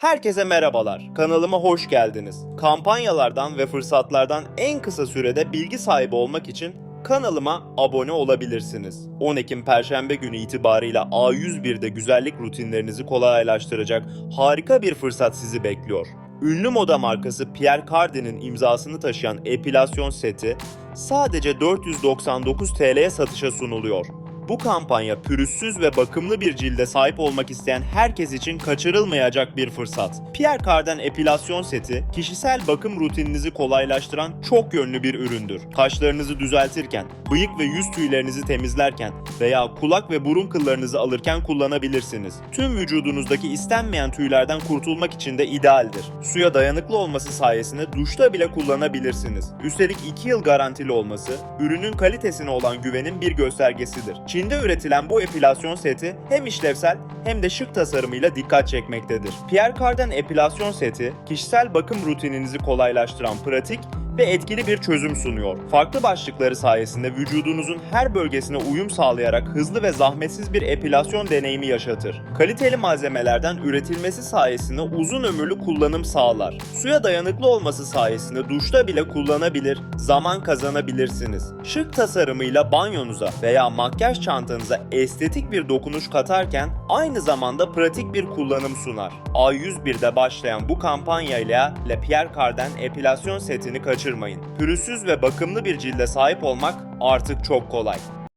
Herkese merhabalar. Kanalıma hoş geldiniz. Kampanyalardan ve fırsatlardan en kısa sürede bilgi sahibi olmak için kanalıma abone olabilirsiniz. 10 Ekim Perşembe günü itibarıyla A101'de güzellik rutinlerinizi kolaylaştıracak harika bir fırsat sizi bekliyor. Ünlü moda markası Pierre Cardin'in imzasını taşıyan epilasyon seti sadece 499 TL'ye satışa sunuluyor. Bu kampanya pürüzsüz ve bakımlı bir cilde sahip olmak isteyen herkes için kaçırılmayacak bir fırsat. Pierre Cardin epilasyon seti, kişisel bakım rutininizi kolaylaştıran çok yönlü bir üründür. Kaşlarınızı düzeltirken, bıyık ve yüz tüylerinizi temizlerken veya kulak ve burun kıllarınızı alırken kullanabilirsiniz. Tüm vücudunuzdaki istenmeyen tüylerden kurtulmak için de idealdir. Suya dayanıklı olması sayesinde duşta bile kullanabilirsiniz. Üstelik 2 yıl garantili olması, ürünün kalitesine olan güvenin bir göstergesidir. Çin'de üretilen bu epilasyon seti hem işlevsel hem de şık tasarımıyla dikkat çekmektedir. Pierre Cardin epilasyon seti, kişisel bakım rutininizi kolaylaştıran pratik ve etkili bir çözüm sunuyor. Farklı başlıkları sayesinde vücudunuzun her bölgesine uyum sağlayarak hızlı ve zahmetsiz bir epilasyon deneyimi yaşatır. Kaliteli malzemelerden üretilmesi sayesinde uzun ömürlü kullanım sağlar. Suya dayanıklı olması sayesinde duşta bile kullanabilir, zaman kazanabilirsiniz. Şık tasarımıyla banyonuza veya makyaj çantanıza estetik bir dokunuş katarken aynı zamanda pratik bir kullanım sunar. A101'de başlayan bu kampanyayla Le Pierre Cardin epilasyon setini kaçırmayın. Pürüzsüz ve bakımlı bir cilde sahip olmak artık çok kolay.